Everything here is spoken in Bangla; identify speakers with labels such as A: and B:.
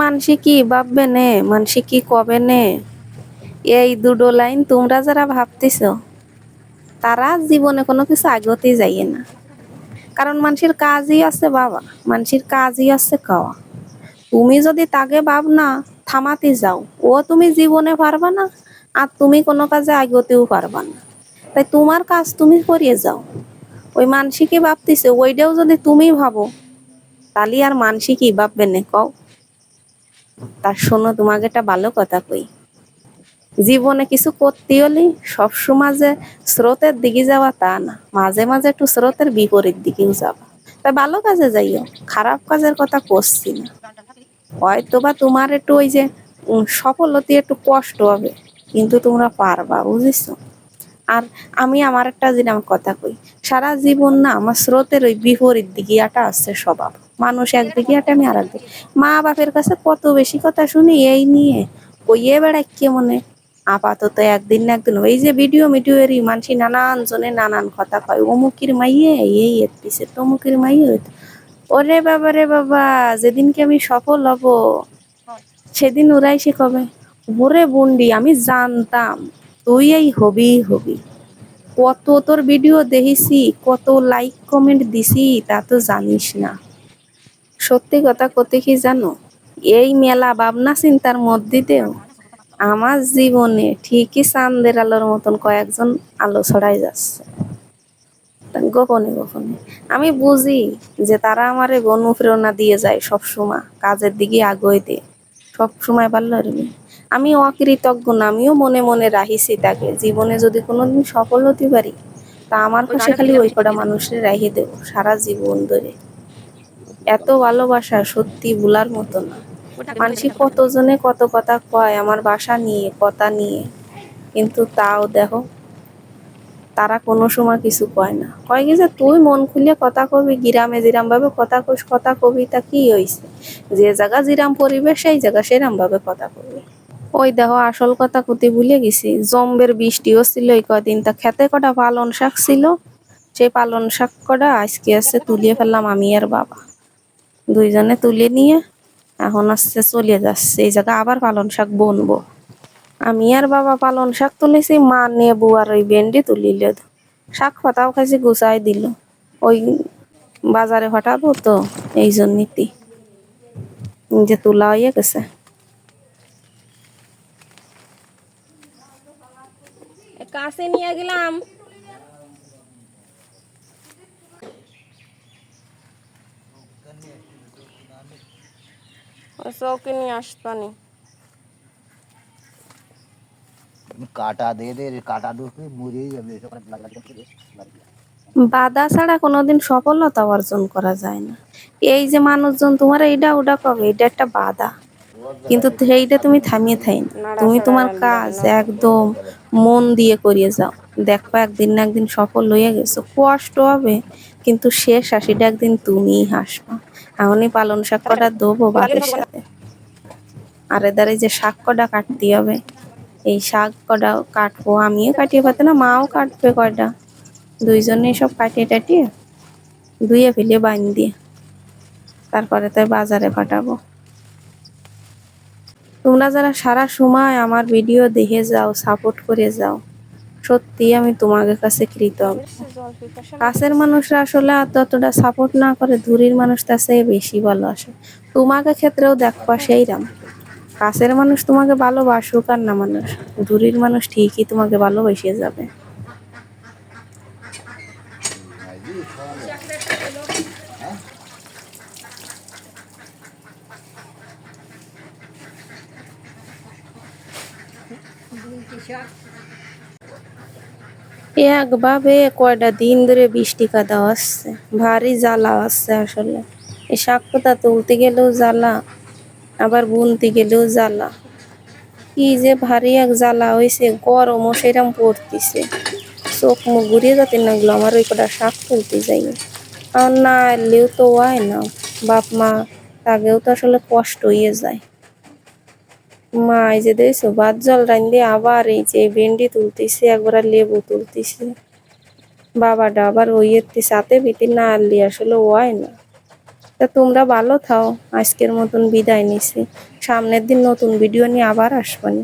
A: মানসি কি ভাববে নে মানসি কি কবে নে? এই দুটো লাইন তোমরা যারা ভাবতেছ, তারা জীবনে কোনো কিছু আগতে যাইয়ে না। কারণ মানুষের কাজই আছে বাবা, মানুষের কাজই আছে খাওয়া। তুমি যদি তাকে ভাব না, থামাতে যাও। ও তুমি জীবনে পারবা না, আর তুমি কোনো কাজে আগতেও পারবা না। তাই তোমার কাজ তুমি করিয়ে যাও। ওই মানসিকে ভাবতেছে, ওইটাও যদি তুমি ভাবো, তাহলে আর মানসিকই ভাববে না, কও। তার শোনো তোমাকে একটা ভালো কথা কই। জীবনে কিছু করতে হলে সবসময় যে স্রোতের দিকে যাওয়া তা না। মাঝে মাঝে একটু স্রোতের বিপরীত দিকেও যাবা তাই ভালো কাজে যাইও খারাপ কাজের কথা করছি না। হয়তো বা তোমার একটু ওই যে উম, সফল একটু কষ্ট হবে কিন্তু তোমরা পারবা বুঝেছ? আর আমি আমার একটা জিনিস কথা কই। সারা জীবন না আমার স্রোতের ওই বিপরীত দিকিয়াটা আসছে স্বভাব। মানুষ একদিকে আটে আমি আর একদিকে মা বাপের কাছে কত বেশি কথা শুনি এই নিয়ে। কইয়ে বেড়াই কে মনে? আপাতত একদিন না একদিন ওই যে ভিডিও মিডিও এরই মানুষ নানান জনে নানান কথা কয়। অমুকির মাইয়ে, এই এর পিছে তমুকির মাইয়ে ওরে বাবা রে বাবা, যেদিনকে আমি সফল হব, সেদিন ওরাই সে কবে? ওরে বন্ডি, আমি জানতাম। তুই এই হবি হবি। কত তোর ভিডিও দেখিছি, কত লাইক কমেন্ট দিছি, তা তো জানিস না। সত্যি কথা কতে কি জানো? এই মেলা ভাবনা চিন্তার মধ্যে দিয়েও আমার জীবনে ঠিকই চান্দের আলোর মতন কয়েকজন আলো ছড়াই যাচ্ছে। গোপনে গোপনে। আমি বুঝি যে তারা আমারে অনুপ্রেরণা দিয়ে যায় সবসময়, কাজের দিকে আগুয়ে দিয়ে সব সময় পারল আমি অকৃতজ্ঞ না আমিও মনে মনে রাহিছি তাকে জীবনে যদি কোনোদিন সফল হতে পারি তা আমার কাছে খালি ওই কটা মানুষের রাহি দেবো সারা জীবন ধরে। এত ভালোবাসা সত্যি ভুলার মতো না। মানুষ কতজনে কত কথা কয় আমার বাসা নিয়ে কথা নিয়ে। কিন্তু তাও দেখো তারা কোনো সময় কিছু কয় না। কয় কি যে, তুই মন খুলে কথা কবি, গিরামে জিরাম ভাবে কথা কইস কথা কবি তা কি হইছে? যে জায়গা জিরাম পরিবেশ, সেই জায়গা সেরাম ভাবে কথা কবি। ওই দেখো আসল কথা কুতি ভুলে গেছি। জম্বের বৃষ্টিও ছিল এই কদিন তা খেতে কটা পালন শাক ছিল? সেই পালন শাক কটা আজকে আসছে তুলিয়ে ফেললাম আমি আর বাবা। দুইজনে তুলে নিয়ে এখন আসছে, চলে যাচ্ছে। এই জায়গা আবার পালন শাক বনবো। আমি আর বাবা পালন শাক তুলেছি মা নেবু আর ওই ভেন্ডি তুলিল। শাক পাতাও খাইছি গুছাই দিল। ওই বাজারে হটাবো তো এই জন্যই। যে তোলা হয়ে গেছে। কাছে নিয়ে গেলাম। চৌকে নিয়ে আসবানি
B: কাটা দিয়ে দে কাটা মুড়িয়ে যাবে।
A: বাধা ছাড়া কোনোদিন সফলতা অর্জন করা যায় না। এই যে মানুষজন তোমার এইটা ওটা কবে এটা একটা বাধা কিন্তু সেইটা তুমি থামিয়ে থাই তুমি তোমার কাজ একদম মন দিয়ে করিয়ে যাও। দেখো একদিন না একদিন সফল হয়ে গেছো। কষ্ট হবে কিন্তু শেষ হাসিটা একদিন তুমিই হাসবা। এমনই পালন শাক কটা দেবো বাদের সাথে। আর এদারে যে শাক কটা কাটতে হবে। এই শাক কটা কাটবো, আমিও কাটিয়ে পাতে না, মাও কাটবে কয়টা? দুইজনে সব কাটিয়ে টাটিয়ে ধুয়ে ফেলে বাইন দিয়ে তারপরে তাই বাজারে পাঠাবো। তোমরা যারা সারা সময় আমার ভিডিও দেখে যাও সাপোর্ট করে যাও, সত্যি আমি তোমাদের কাছে কৃতজ্ঞ। কাছের মানুষরা আসলে ততটা সাপোর্ট না করে, দূরের মানুষ তার চেয়ে বেশি ভালোবাসে। তোমাকে ক্ষেত্রেও দেখবা সেইরাম। কাছের মানুষ তোমাকে ভালোবাসুক আর না মানুষ, দূরের মানুষ ঠিকই তোমাকে ভালোবেসে যাবে। একভাবে কয়টা দিন ধরে বৃষ্টি কাদা আসছে ভারী জ্বালা আসছে আসলে। এই শাক পাতা তুলতে গেলেও জ্বালা আবার বুনতে গেলেও জ্বালা। কি যে ভারী এক জ্বালা হয়েছে গরমও সেরম পড়তিছে। চোখ মুখ ঘুরিয়ে যাতে না গেলো, আমার ওই কটা শাক তুলতে যাই। আর না এলেও তো হয় না। বাপ মা তাকেও তো আসলে কষ্ট হয়ে যায়। মা এই যে দেখছ, ভাত, জল রান আবার এই যে ভেন্ডি তুলতেছে, একবার লেবু তুলতেছে। বাবাটা আবার ওই এর সাথে বিতি না আনলি আসলে হয় না। তা তোমরা ভালো থাও। আজকের মতন বিদায় নিছি। সামনের দিন নতুন ভিডিও নিয়ে আবার আসবানি